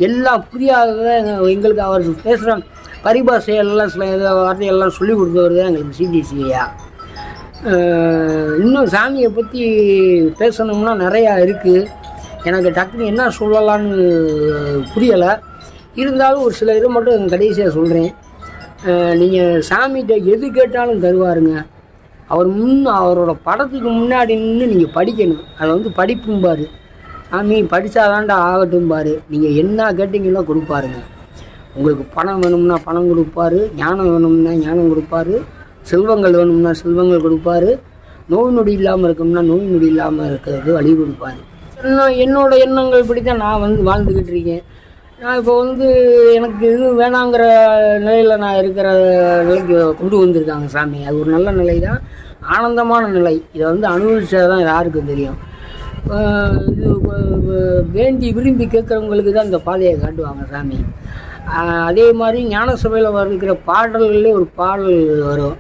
எல்லாம் புரியாததை எங்களுக்கு அவர் பேசுகிற பரிபாஷையெல்லாம் சில வார்த்தையெல்லாம் சொல்லி கொடுத்தவர் தான் எங்களுக்கு சிடிசியா இன்னும் சாமியை பற்றி பேசணும்னா நிறையா இருக்குது எனக்கு டக்குன்னு என்ன சொல்லலான்னு புரியலை. இருந்தாலும் ஒரு சில இதை மட்டும் கடைசியாக சொல்கிறேன் நீங்கள் சாமிகிட்ட எது கேட்டாலும் தருவாருங்க. அவர் முன் அவரோட படத்துக்கு முன்னாடி நின்று நீங்கள் படிக்கணும். அதை வந்து படிப்பும்பாரு. சாமி படித்தாதான்டா ஆகட்டும்பாரு. நீங்கள் என்ன கேட்டிங்களோ கொடுப்பாருங்க. உங்களுக்கு பணம் வேணும்னா பணம் கொடுப்பாரு. ஞானம் வேணும்னா ஞானம் கொடுப்பாரு. செல்வங்கள் வேணும்னா செல்வங்கள் கொடுப்பாரு. நோய் நொடி இல்லாமல் இருக்கணும்னா நோய் நொடி இல்லாமல் இருக்கிறது வழி கொடுப்பாரு. என்ன என்னோட எண்ணங்கள் இப்படி தான் நான் வந்து வாழ்ந்துக்கிட்டு இருக்கேன். நான் இப்போ வந்து எனக்கு இது வேணாங்கிற நிலையில் நான் இருக்கிற நிலைக்கு கொண்டு வந்திருக்காங்க சாமி. அது ஒரு நல்ல நிலை தான் ஆனந்தமான நிலை. இதை வந்து அனுபவிச்சா தான் யாருக்கும் தெரியும். இது வேண்டி விரும்பி கேட்குறவங்களுக்கு தான் இந்த பாதையை காட்டுவாங்க சாமி. அதே மாதிரி ஞான சபையில் வருகிற பாடல்களே ஒரு பாடல் வரும்.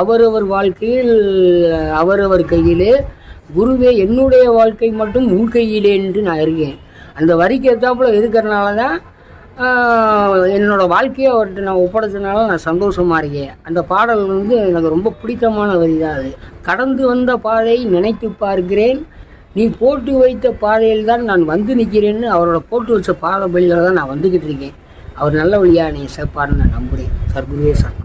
அவரவர் வாழ்க்கையில் அவரவர் கையிலே குருவே என்னுடைய வாழ்க்கை மட்டும் உன் கையிலே என்று நான் இருக்கேன் அந்த வரிக்கு ஏற்றாப்புல இருக்கிறனால தான் என்னோடய என்னோட வாழ்க்கையை அவர்கிட்ட நான் ஒப்படைச்சதுனால நான் சந்தோஷமாக இருக்கேன். அந்த பாடல் வந்து எனக்கு ரொம்ப பிடித்தமான வரி தான் அது. கடந்து வந்த பாதை நினைத்து பார்க்கிறேன். நீ போட்டு வைத்த பாதையில் தான் நான் வந்து நிற்கிறேன்னு அவரோட போட்டு வச்ச பாதை வழியில் தான் நான் வந்துக்கிட்டு இருக்கேன். அவர் நல்ல வழியாக நீ சேர்ப்பாருன்னு நான் நம்புகிறேன் சார் குருவே சார்.